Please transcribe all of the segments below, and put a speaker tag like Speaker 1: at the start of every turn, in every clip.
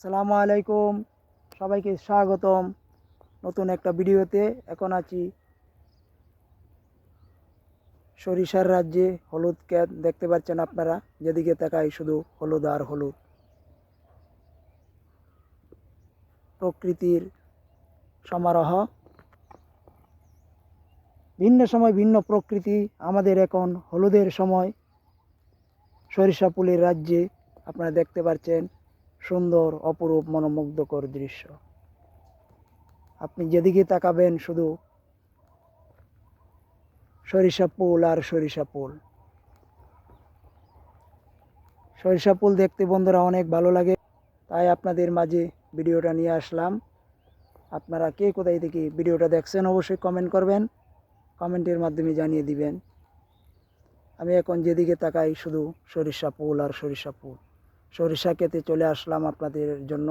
Speaker 1: সালামু আলাইকুম। সবাইকে স্বাগতম। নতুন একটা ভিডিওতে এখন আছি। সরিষার রাজ্যে হলুদ ক্যাত দেখতে পাচ্ছেন আপনারা? যেদিকে তাকাই শুধু হলুদ আর হলুদ। প্রকৃতির সমারোহ। ভিন্ন সময় ভিন্ন প্রকৃতি আমাদের এখন হলুদের সময়। সরিষা ফুলের রাজ্যে আপনারা দেখতে পাচ্ছেন। সুন্দর, অপরূপ, মনোমুগ্ধকর দৃশ্য। আপনি যেদিকে তাকাবেন শুধু সরিষা ফুল আর সরিষা ফুল। সরিষা ফুল দেখতে বন্ধুরা অনেক ভালো লাগে, তাই আপনাদের মাঝে ভিডিওটা নিয়ে আসলাম। আপনারা কে কোথায় থেকে ভিডিওটা দেখছেন অবশ্যই কমেন্ট করবেন কমেন্টের মাধ্যমে জানিয়ে দিবেন। আমি এখন যেদিকে তাকাই শুধু সরিষা ফুল আর সরিষা ফুল। সরিষা খেতে চলে আসলাম আপনাদের জন্য।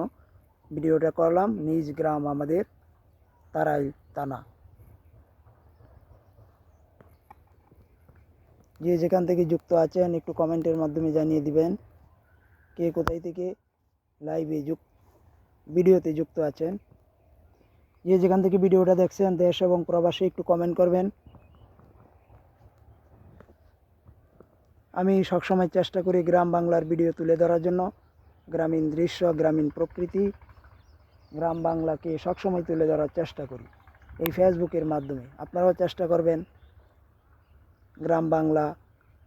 Speaker 1: ভিডিওটা করলাম নিজ গ্রাম আমাদের তারাই তানা যে যেখান থেকে যুক্ত আছেন একটু কমেন্টের মাধ্যমে জানিয়ে দিবেন কে কোথায় থেকে লাইভে যুক্ত, ভিডিওতে যুক্ত আছেন। যে যেখান থেকে ভিডিওটা দেখছেন দেশ এবং প্রবাসে একটু কমেন্ট করবেন। আমি সবসময় চেষ্টা করি গ্রাম বাংলার ভিডিও তুলে ধরার জন্য। গ্রামীণ দৃশ্য, গ্রামীণ প্রকৃতি, গ্রাম বাংলাকে সবসময় তুলে ধরার চেষ্টা করি। এই ফেসবুকের মাধ্যমে আপনারাও চেষ্টা করবেন গ্রাম বাংলা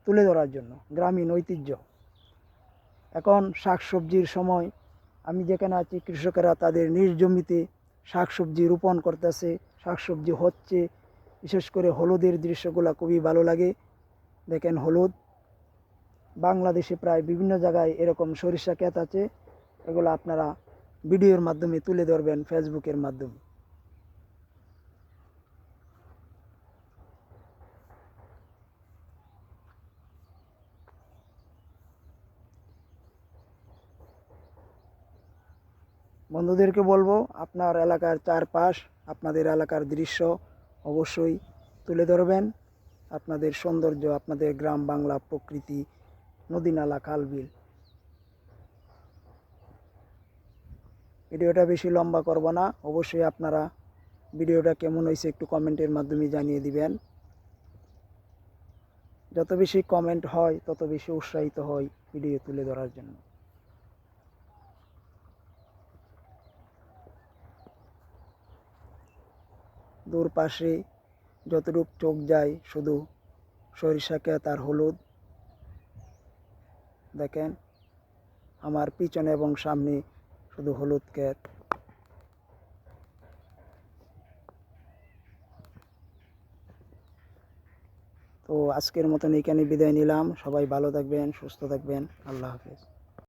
Speaker 1: তুলে ধরার জন্য, গ্রামীণ ঐতিহ্য। এখন শাকসবজির সময়, আমি যেখানে আছি কৃষকেরা তাদের নিজ জমিতে শাকসবজি রোপণ করতেছে, শাকসবজি হচ্ছে, বিশেষ করে হলুদের দৃশ্যগুলো খুবই ভালো লাগে। দেখেন হলুদ বাংলাদেশে প্রায় বিভিন্ন জায়গায় এরকম সরিষা ক্ষেত আছে। এগুলো আপনারা ভিডিওর মাধ্যমে তুলে ধরবেন, ফেসবুকের মাধ্যমে। বন্ধুদেরকে বলব, আপনার এলাকার চারপাশ, আপনাদের এলাকার দৃশ্য অবশ্যই তুলে ধরবেন। আপনাদের সৌন্দর্য, আপনাদের গ্রাম বাংলা প্রকৃতি নদী নালা খাল বিল ভিডিওটা বেশি লম্বা করব না, অবশ্যই আপনারা ভিডিওটা কেমন হয়েছে একটু কমেন্টের মাধ্যমে জানিয়ে দিবেন। যত বেশি কমেন্ট হয়, তত বেশি উৎসাহিত হয় ভিডিও তুলে ধরার জন্য। দূর পাশে যতটুক চোখ যায়, শুধু সরিষা ক্ষেত আর হলুদ দেখেন, আমার পিছনে এবং সামনে শুধু হলুদ ক্ষেত তো আজকের মতন এখানে বিদায় নিলাম। সবাই ভালো থাকবেন, সুস্থ থাকবেন। আল্লাহ হাফেজ।